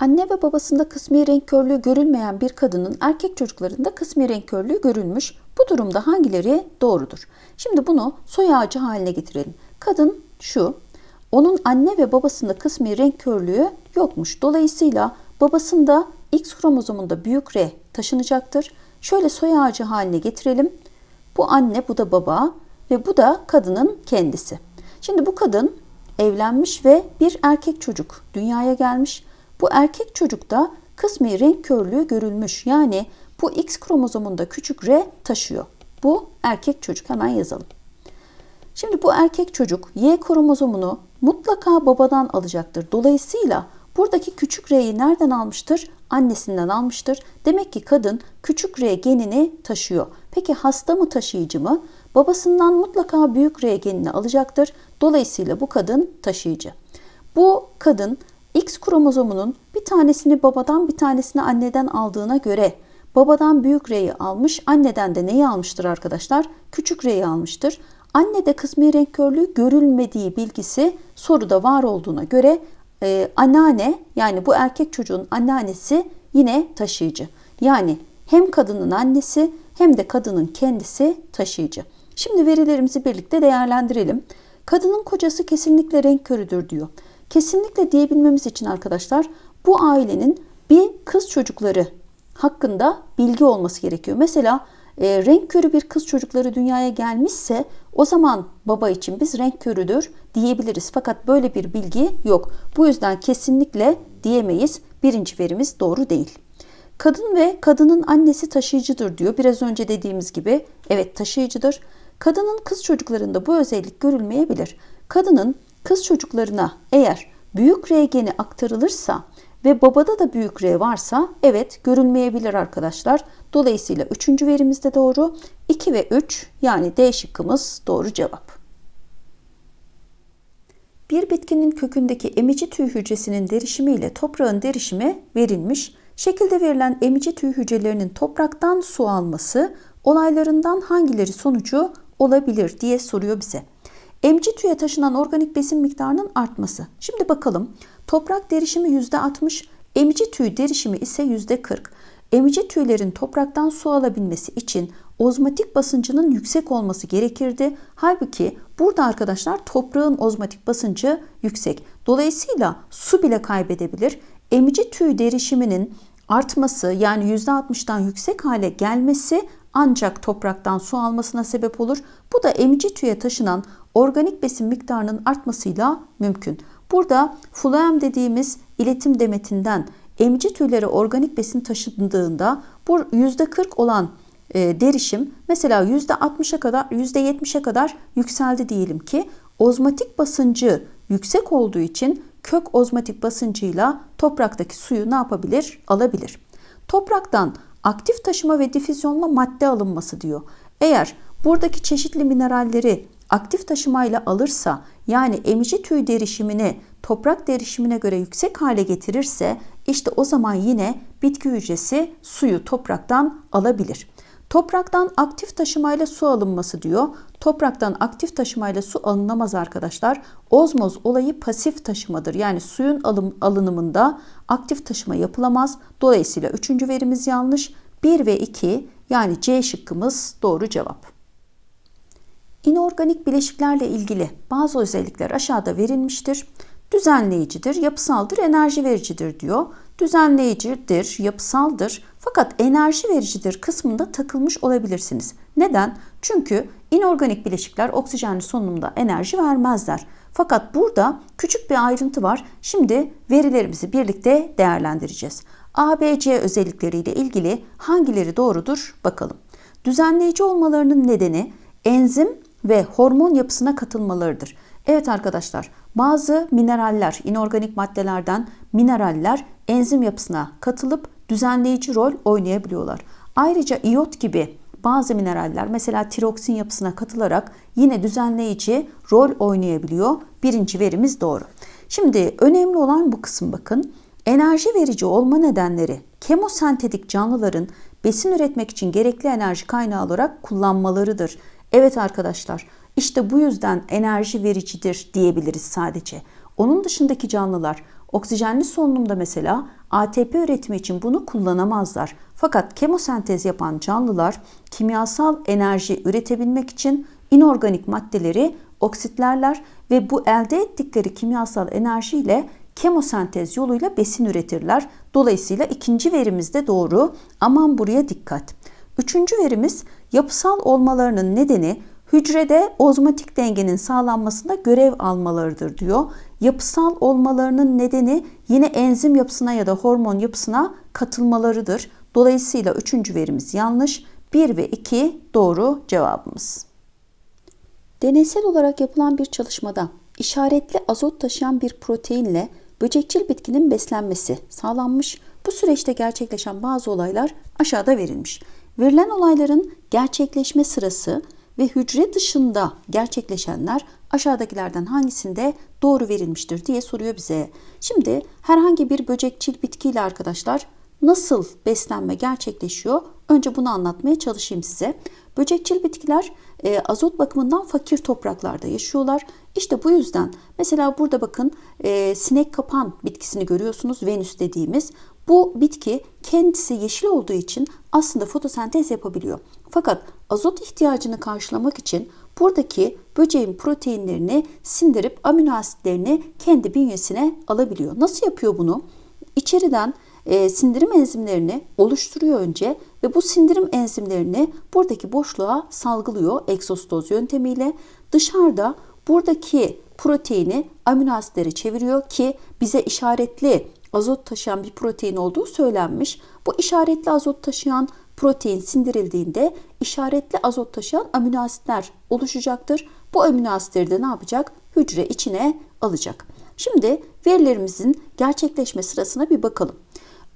Anne ve babasında kısmi renk körlüğü görülmeyen bir kadının erkek çocuklarında kısmi renk körlüğü görülmüş. Bu durumda hangileri doğrudur? Şimdi bunu soy ağacı haline getirelim. Kadın şu, onun anne ve babasında kısmi renk körlüğü yokmuş. Dolayısıyla babasında X kromozomunda büyük R taşınacaktır. Şöyle soy ağacı haline getirelim. Bu anne, bu da baba ve bu da kadının kendisi. Şimdi bu kadın evlenmiş ve bir erkek çocuk dünyaya gelmiş. Bu erkek çocukta kısmi renk körlüğü görülmüş. Yani bu X kromozomunda küçük R taşıyor. Bu erkek çocuk hemen yazalım. Şimdi bu erkek çocuk Y kromozomunu mutlaka babadan alacaktır. Dolayısıyla buradaki küçük R'yi nereden almıştır? Annesinden almıştır. Demek ki kadın küçük R genini taşıyor. Peki hasta mı taşıyıcı mı? Babasından mutlaka büyük R genini alacaktır. Dolayısıyla bu kadın taşıyıcı. Bu kadın X kromozomunun bir tanesini babadan bir tanesini anneden aldığına göre babadan büyük R'yi almış, anneden de neyi almıştır arkadaşlar? Küçük R'yi almıştır. Annede kısmi renk körlüğü görülmediği bilgisi soruda var olduğuna göre e, anneanne yani bu erkek çocuğun anneannesi yine taşıyıcı. Yani hem kadının annesi hem de kadının kendisi taşıyıcı. Şimdi verilerimizi birlikte değerlendirelim. Kadının kocası kesinlikle renk körüdür diyor. Kesinlikle diyebilmemiz için arkadaşlar bu ailenin bir kız çocukları hakkında bilgi olması gerekiyor. Mesela e, renk körü bir kız çocukları dünyaya gelmişse o zaman baba için biz renk körüdür diyebiliriz. Fakat böyle bir bilgi yok. Bu yüzden kesinlikle diyemeyiz. Birinci verimiz doğru değil. Kadın ve kadının annesi taşıyıcıdır diyor. Biraz önce dediğimiz gibi evet taşıyıcıdır. Kadının kız çocuklarında bu özellik görülmeyebilir. Kadının kız çocuklarına eğer büyük R geni aktarılırsa ve babada da büyük R varsa evet görülmeyebilir arkadaşlar. Dolayısıyla üçüncü verimiz de doğru. 2 ve 3 yani D şıkkımız doğru cevap. Bir bitkinin kökündeki emici tüy hücresinin derişimi ile toprağın derişimi verilmiş. Şekilde verilen emici tüy hücrelerinin topraktan su alması olaylarından hangileri sonucu olabilir diye soruyor bize. Emci tüye taşınan organik besin miktarının artması. Şimdi bakalım. Toprak derişimi %60, emici tüy derişimi ise %40. Emici tüylerin topraktan su alabilmesi için ozmotik basıncının yüksek olması gerekirdi. Halbuki burada arkadaşlar toprağın ozmotik basıncı yüksek. Dolayısıyla su bile kaybedebilir. Emici tüy derişiminin artması yani %60'dan yüksek hale gelmesi ancak topraktan su almasına sebep olur. Bu da emici tüye taşınan organik besin miktarının artmasıyla mümkün. Burada fluem dediğimiz iletim demetinden emici tüylere organik besin taşındığında bu %40 olan e, derişim mesela %60'a kadar %70'e kadar yükseldi diyelim ki ozmotik basıncı yüksek olduğu için kök ozmotik basıncıyla topraktaki suyu ne yapabilir? Alabilir. Topraktan aktif taşıma ve difüzyonla madde alınması diyor. Eğer buradaki çeşitli mineralleri aktif taşımayla alırsa yani emici tüy derişimini toprak derişimine göre yüksek hale getirirse işte o zaman yine bitki hücresi suyu topraktan alabilir. Topraktan aktif taşımayla su alınması diyor. Topraktan aktif taşımayla su alınamaz arkadaşlar. Ozmoz olayı pasif taşımadır. Yani suyun alım, alınımında aktif taşıma yapılamaz. Dolayısıyla üçüncü verimiz yanlış. 1 ve 2 yani C şıkkımız doğru cevap. İnorganik bileşiklerle ilgili bazı özellikler aşağıda verilmiştir. Düzenleyicidir, yapısaldır, enerji vericidir diyor. Düzenleyicidir, yapısaldır fakat enerji vericidir kısmında takılmış olabilirsiniz. Neden? Çünkü inorganik bileşikler oksijenli solunumda enerji vermezler. Fakat burada küçük bir ayrıntı var. Şimdi verilerimizi birlikte değerlendireceğiz. A, B, C özellikleriyle ilgili hangileri doğrudur bakalım. Düzenleyici olmalarının nedeni enzim ve hormon yapısına katılmalarıdır. Evet arkadaşlar bazı mineraller, inorganik maddelerden mineraller enzim yapısına katılıp düzenleyici rol oynayabiliyorlar. Ayrıca iot gibi bazı mineraller mesela tiroksin yapısına katılarak yine düzenleyici rol oynayabiliyor. Birinci verimiz doğru. Şimdi önemli olan bu kısım bakın. Enerji verici olma nedenleri kemosentetik canlıların besin üretmek için gerekli enerji kaynağı olarak kullanmalarıdır. Evet arkadaşlar İşte bu yüzden enerji vericidir diyebiliriz sadece. Onun dışındaki canlılar oksijenli solunumda mesela ATP üretimi için bunu kullanamazlar. Fakat kemosentez yapan canlılar kimyasal enerji üretebilmek için inorganik maddeleri oksitlerler ve bu elde ettikleri kimyasal enerjiyle kemosentez yoluyla besin üretirler. Dolayısıyla ikinci verimiz de doğru. Aman buraya dikkat. Üçüncü verimiz yapısal olmalarının nedeni hücrede ozmotik dengenin sağlanmasında görev almalarıdır diyor. Yapısal olmalarının nedeni yine enzim yapısına ya da hormon yapısına katılmalarıdır. Dolayısıyla üçüncü verimiz yanlış. 1 ve 2 doğru cevabımız. Deneysel olarak yapılan bir çalışmada işaretli azot taşıyan bir proteinle böcekçil bitkinin beslenmesi sağlanmış. Bu süreçte gerçekleşen bazı olaylar aşağıda verilmiş. Verilen olayların gerçekleşme sırası ve hücre dışında gerçekleşenler aşağıdakilerden hangisinde doğru verilmiştir diye soruyor bize. Şimdi herhangi bir böcekçil bitkiyle arkadaşlar nasıl beslenme gerçekleşiyor? Önce bunu anlatmaya çalışayım size. Böcekçil bitkiler e, azot bakımından fakir topraklarda yaşıyorlar. İşte bu yüzden mesela burada bakın e, sinek kapan bitkisini görüyorsunuz Venüs dediğimiz. Bu bitki kendisi yeşil olduğu için aslında fotosentez yapabiliyor. Fakat azot ihtiyacını karşılamak için buradaki böceğin proteinlerini sindirip amino asitlerini kendi bünyesine alabiliyor. Nasıl yapıyor bunu? İçeriden e, sindirim enzimlerini oluşturuyor önce ve bu sindirim enzimlerini buradaki boşluğa salgılıyor egzostoz yöntemiyle. Dışarıda buradaki proteini amino asitlere çeviriyor ki bize işaretli azot taşıyan bir protein olduğu söylenmiş. Bu işaretli azot taşıyan protein sindirildiğinde işaretli azot taşıyan amino asitler oluşacaktır. Bu amino asitleri de ne yapacak? Hücre içine alacak. Şimdi verilerimizin gerçekleşme sırasına bir bakalım.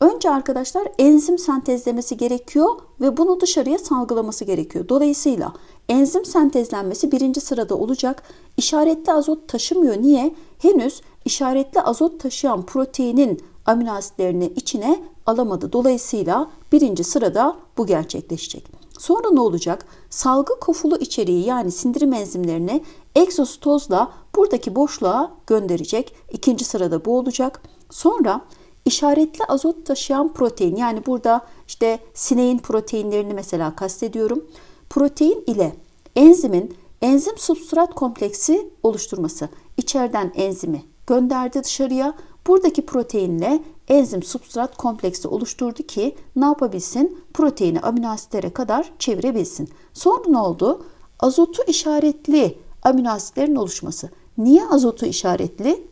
Önce arkadaşlar enzim sentezlemesi gerekiyor ve bunu dışarıya salgılaması gerekiyor. Dolayısıyla enzim sentezlenmesi birinci sırada olacak. İşaretli azot taşımıyor. Niye? Henüz işaretli azot taşıyan proteinin amino asitlerini içine alamadı. Dolayısıyla birinci sırada bu gerçekleşecek. Sonra ne olacak? Salgı kofulu içeriği yani sindirim enzimlerini egzostozla buradaki boşluğa gönderecek. İkinci sırada bu olacak. Sonra işaretli azot taşıyan protein yani burada işte sineğin proteinlerini mesela kastediyorum. Protein ile enzimin enzim substrat kompleksi oluşturması. İçeriden enzimi gönderdi dışarıya. Buradaki proteinle enzim substrat kompleksi oluşturdu ki ne yapabilsin? Proteini amino asitlere kadar çevirebilsin. Sonra ne oldu? Azotu işaretli amino asitlerin oluşması. Niye azotu işaretli?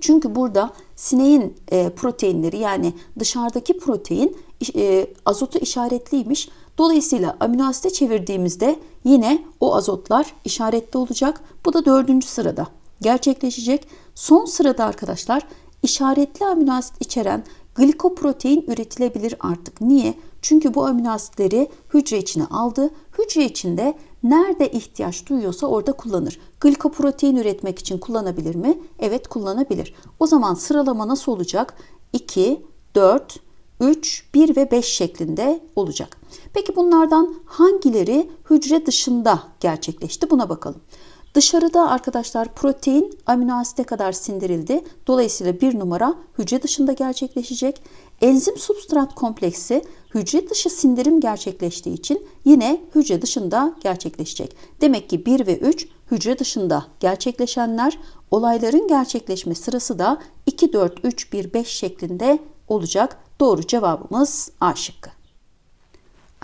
Çünkü burada sineğin e, proteinleri yani dışarıdaki protein e, azotu işaretliymiş. Dolayısıyla amino asite çevirdiğimizde yine o azotlar işaretli olacak. Bu da dördüncü sırada gerçekleşecek. Son sırada arkadaşlar işaretli amino asit içeren glikoprotein üretilebilir artık. Niye? Çünkü bu amino asitleri hücre içine aldı. Hücre içinde nerede ihtiyaç duyuyorsa orada kullanır. Glikoprotein üretmek için kullanabilir mi? Evet kullanabilir. O zaman sıralama nasıl olacak? 2, 4, 3, 1 ve 5 şeklinde olacak. Peki bunlardan hangileri hücre dışında gerçekleşti? Buna bakalım. Dışarıda arkadaşlar protein amino asite kadar sindirildi. Dolayısıyla bir numara hücre dışında gerçekleşecek. Enzim substrat kompleksi hücre dışı sindirim gerçekleştiği için yine hücre dışında gerçekleşecek. Demek ki 1 ve 3 hücre dışında gerçekleşenler olayların gerçekleşme sırası da 2, 4, 3, 1, 5 şeklinde olacak. Doğru cevabımız A şıkkı.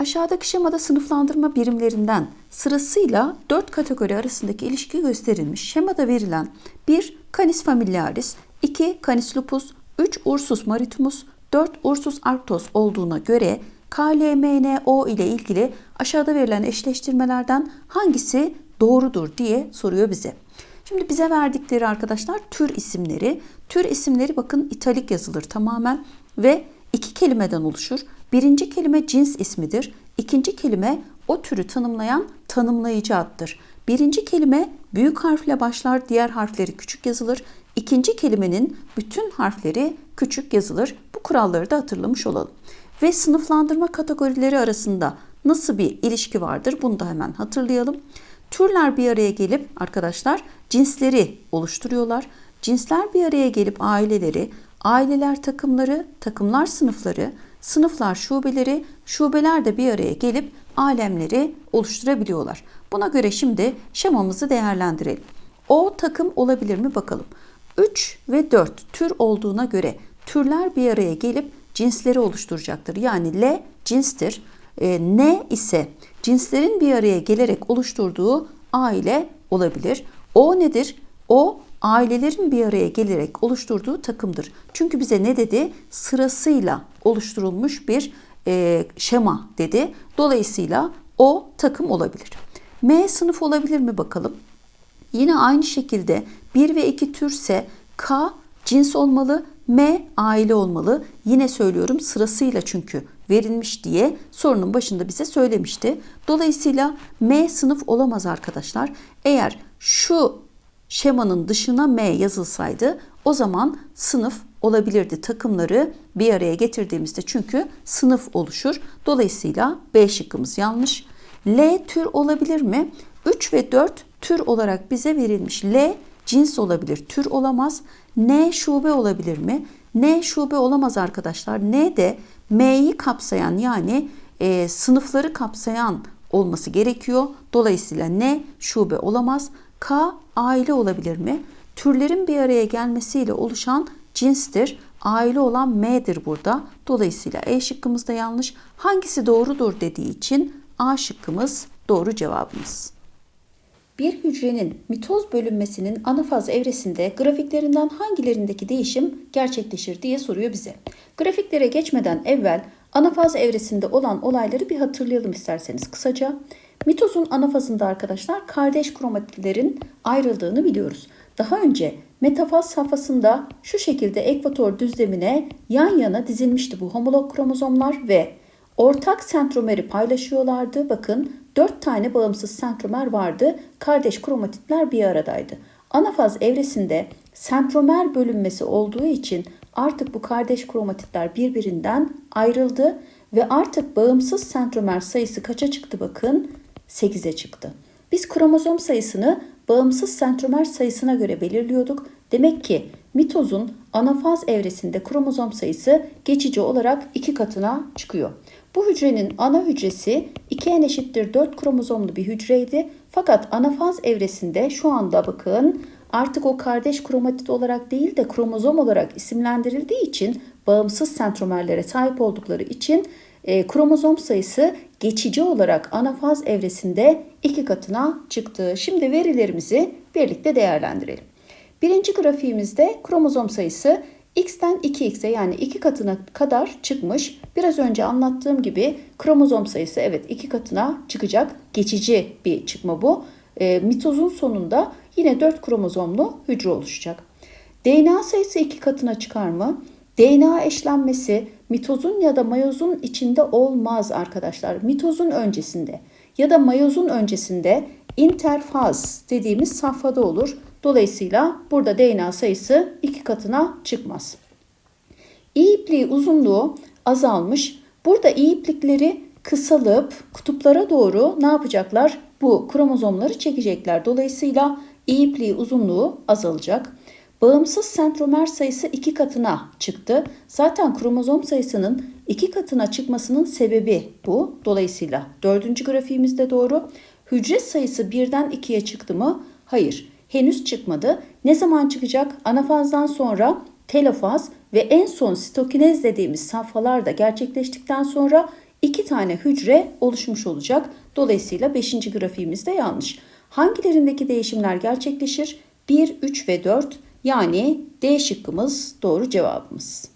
Aşağıdaki şemada sınıflandırma birimlerinden sırasıyla 4 kategori arasındaki ilişki gösterilmiş. Şemada verilen 1. Canis familiaris, 2. Canis lupus, 3. Ursus maritimus, 4. Ursus arctos olduğuna göre KLMNO ile ilgili aşağıda verilen eşleştirmelerden hangisi doğrudur diye soruyor bize. Şimdi bize verdikleri arkadaşlar tür isimleri. Tür isimleri bakın italik yazılır tamamen ve iki kelimeden oluşur. Birinci kelime cins ismidir. İkinci kelime o türü tanımlayan tanımlayıcı addır. Birinci kelime büyük harfle başlar, diğer harfleri küçük yazılır. İkinci kelimenin bütün harfleri küçük yazılır. Bu kuralları da hatırlamış olalım. Ve sınıflandırma kategorileri arasında nasıl bir ilişki vardır bunu da hemen hatırlayalım. Türler bir araya gelip arkadaşlar cinsleri oluşturuyorlar. Cinsler bir araya gelip aileleri, aileler takımları, takımlar sınıfları, sınıflar şubeleri, şubeler de bir araya gelip alemleri oluşturabiliyorlar. Buna göre şimdi şemamızı değerlendirelim. O takım olabilir mi bakalım. 3 ve 4 tür olduğuna göre türler bir araya gelip cinsleri oluşturacaktır. Yani L cinstir. E, N ise cinslerin bir araya gelerek oluşturduğu aile olabilir. O nedir? O ailelerin bir araya gelerek oluşturduğu takımdır. Çünkü bize ne dedi? Sırasıyla oluşturulmuş bir e, şema dedi. Dolayısıyla o takım olabilir. M sınıf olabilir mi bakalım? Yine aynı şekilde 1 ve 2 türse K cins olmalı, M aile olmalı. Yine söylüyorum sırasıyla çünkü verilmiş diye sorunun başında bize söylemişti. Dolayısıyla M sınıf olamaz arkadaşlar. Eğer şu şemanın dışına M yazılsaydı o zaman sınıf olabilirdi. Takımları bir araya getirdiğimizde çünkü sınıf oluşur. Dolayısıyla B şıkkımız yanlış. L tür olabilir mi? 3 ve 4 tür olarak bize verilmiş. L cins olabilir, tür olamaz. N şube olabilir mi? N şube olamaz arkadaşlar. N de M'yi kapsayan yani e, sınıfları kapsayan olması gerekiyor. Dolayısıyla N şube olamaz. K aile olabilir mi? Türlerin bir araya gelmesiyle oluşan cinstir. Aile olan M'dir burada. Dolayısıyla E şıkkımız da yanlış. Hangisi doğrudur dediği için A şıkkımız doğru cevabımız. Bir hücrenin mitoz bölünmesinin anafaz evresinde grafiklerinden hangilerindeki değişim gerçekleşir diye soruyor bize. Grafiklere geçmeden evvel anafaz evresinde olan olayları bir hatırlayalım isterseniz kısaca. Mitozun anafazında arkadaşlar kardeş kromatitlerin ayrıldığını biliyoruz. Daha önce metafaz safhasında şu şekilde ekvator düzlemine yan yana dizilmişti bu homolog kromozomlar ve ortak sentromeri paylaşıyorlardı. Bakın 4 tane bağımsız sentromer vardı. Kardeş kromatitler bir aradaydı. Anafaz evresinde sentromer bölünmesi olduğu için artık bu kardeş kromatitler birbirinden ayrıldı ve artık bağımsız sentromer sayısı kaça çıktı bakın? 8'e çıktı. Biz kromozom sayısını bağımsız sentromer sayısına göre belirliyorduk. Demek ki mitozun anafaz evresinde kromozom sayısı geçici olarak iki katına çıkıyor. Bu hücrenin ana hücresi 2n eşittir 4 kromozomlu bir hücreydi. Fakat anafaz evresinde şu anda bakın artık o kardeş kromatit olarak değil de kromozom olarak isimlendirildiği için bağımsız sentromerlere sahip oldukları için e, kromozom sayısı geçici olarak anafaz evresinde iki katına çıktı. Şimdi verilerimizi birlikte değerlendirelim. Birinci grafiğimizde kromozom sayısı x'ten 2x'e yani iki katına kadar çıkmış. Biraz önce anlattığım gibi kromozom sayısı evet iki katına çıkacak. Geçici bir çıkma bu. E, mitozun sonunda yine 4 kromozomlu hücre oluşacak. DNA sayısı iki katına çıkar mı? DNA eşlenmesi mitozun ya da mayozun içinde olmaz arkadaşlar. Mitozun öncesinde ya da mayozun öncesinde interfaz dediğimiz safhada olur. Dolayısıyla burada DNA sayısı iki katına çıkmaz. İ ipliği uzunluğu azalmış. Burada i iplikleri kısalıp kutuplara doğru ne yapacaklar? Bu kromozomları çekecekler. Dolayısıyla i ipliği uzunluğu azalacak. Bağımsız sentromer sayısı iki katına çıktı. Zaten kromozom sayısının iki katına çıkmasının sebebi bu. Dolayısıyla dördüncü grafiğimizde doğru. Hücre sayısı birden ikiye çıktı mı? Hayır henüz çıkmadı. Ne zaman çıkacak? Anafazdan sonra telofaz ve en son sitokinez dediğimiz safhalar da gerçekleştikten sonra iki tane hücre oluşmuş olacak. Dolayısıyla 5. grafiğimiz de yanlış. Hangilerindeki değişimler gerçekleşir? 1, 3 ve 4 yani D şıkkımız doğru cevabımız.